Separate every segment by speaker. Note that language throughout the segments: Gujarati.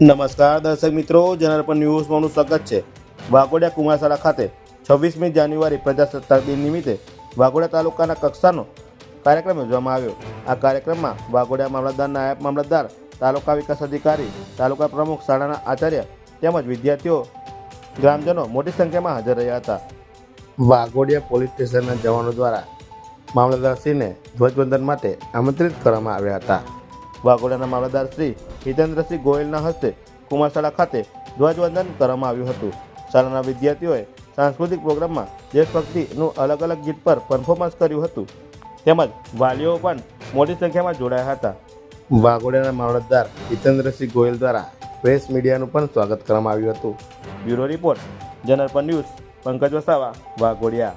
Speaker 1: નમસ્કાર, દર્શક મિત્રો. જનાર્પણ ન્યૂઝમાં આપનું સ્વાગત છે. વાઘોડિયા કુમારશાળા ખાતે છવ્વીસમી જાન્યુઆરી પ્રજાસત્તાક દિન નિમિત્તે વાઘોડિયા તાલુકાના કક્ષાનો કાર્યક્રમ યોજવામાં આવ્યો. આ કાર્યક્રમમાં વાઘોડિયા મામલતદાર, નાયબ મામલતદાર, તાલુકા વિકાસ અધિકારી, તાલુકા પ્રમુખ, શાળાના આચાર્ય તેમજ વિદ્યાર્થીઓ, ગ્રામજનો મોટી સંખ્યામાં હાજર રહ્યા હતા. વાઘોડિયા પોલીસ સ્ટેશનના જવાનો દ્વારા મામલતદારશ્રીને ધ્વજવંદન માટે આમંત્રિત કરવામાં આવ્યા હતા. વાઘોડિયાના મામલતદાર શ્રી હિતેન્દ્રસિંહ ગોયલના હસ્તે કુમારશાળા ખાતે ધ્વજવંદન કરવામાં આવ્યું હતું. શાળાના વિદ્યાર્થીઓએ સાંસ્કૃતિક પ્રોગ્રામમાં દેશભક્તિનું અલગ અલગ ગીત પર પરફોર્મન્સ કર્યું હતું. તેમજ વાલીઓ પણ મોટી સંખ્યામાં જોડાયા હતા. વાઘોડાના મામલતદાર હિતેન્દ્રસિંહ ગોયલ દ્વારા પ્રેસ મીડિયાનું પણ સ્વાગત કરવામાં આવ્યું હતું. Bureau report general news Pankaj Vasava Waghodia.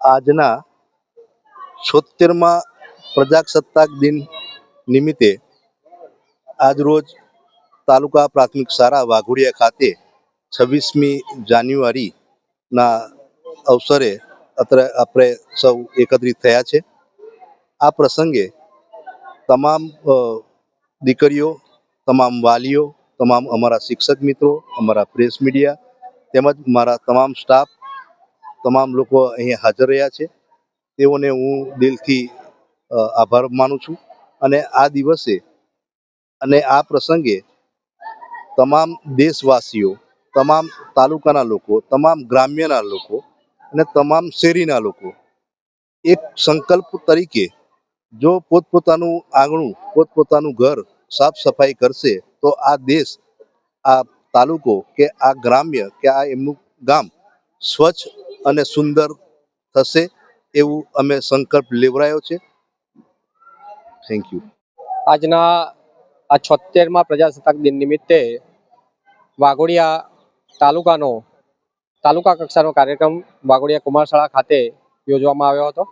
Speaker 2: આજના છોતેરમાં પ્રજાસત્તાક દિન નિમિત્તે આજરોજ તાલુકા પ્રાથમિક શાળા વાઘોડિયા ખાતે છવ્વીસમી જાન્યુઆરીના અવસરે અત્રે આપણે સૌ એકત્રિત થયા છે. આ પ્રસંગે તમામ દીકરીઓ, તમામ વાલીઓ, તમામ અમારા શિક્ષક મિત્રો, અમારા પ્રેસ મીડિયા, તેમજ મારા તમામ સ્ટાફ, તમામ લોકો અહીંયા હાજર રહ્યા છે. તેઓને હું દિલથી આભાર માનું છું અને આ દિવસે અને આ પ્રસંગે તમામ દેશવાસીઓ તમામ તાલુકાના લોકો, તમામ ગ્રામ્યના લોકો અને તમામ શેરીના લોકો એક સંકલ્પ તરીકે જો પોતપોતાનું આંગણું, પોતપોતાનું ઘર સાફ સફાઈ કરશે, તો આ દેશ, આ તાલુકો કે આ ગ્રામ્ય કે આ એમનું ગામ સ્વચ્છ અને સુંદર થશે એવું અમે સંકલ્પ લેવરાયો છે. થેન્ક યુ
Speaker 3: આજના આ છોતેરમાં પ્રજાસત્તાક દિન નિમિત્તે વાઘોડિયા તાલુકાનો, તાલુકા કક્ષાનો કાર્યક્રમ વાઘોડિયા કુમારશાળા ખાતે યોજવામાં આવ્યો હતો.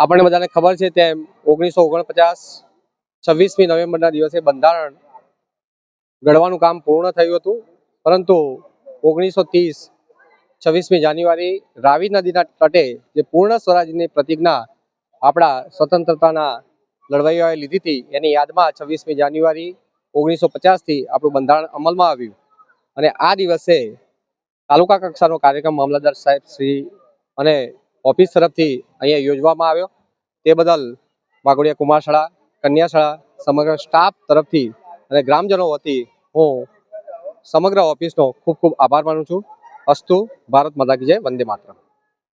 Speaker 3: આપણને બધાને ખબર છે તેમ ઓગણીસો ઓગણપચાસ છવ્વીસમી નવેમ્બરના દિવસે બંધારણ ઘડવાનું કામ પૂર્ણ થયું હતું. પરંતુ ઓગણીસો ત્રીસ છવ્વીસમી જાન્યુઆરી રાવી નદીના તટે જે પૂર્ણ સ્વરાજની પ્રતિજ્ઞા આપણા સ્વતંત્રતાના લડવાઈઓએ લીધી હતી, એની યાદમાં છવ્વીસમી જાન્યુઆરી ઓગણીસો પચાસથી આપણું બંધારણ અમલમાં આવ્યું. અને આ દિવસે તાલુકા કક્ષાનો કાર્યક્રમ મામલતદાર સાહેબ શ્રી અને ઓફિસ તરફથી અહીંયા યોજવામાં આવ્યો. તે બદલ વાઘોડિયા કુમારશાળા, કન્યાશાળા, સમગ્ર સ્ટાફ તરફથી અને ગ્રામજનો વતી હું સમગ્ર ઓફિસનો ખૂબ ખૂબ આભાર માનું છું. અસ્તુ ભારત માતા કી જય, વંદે માતરમ.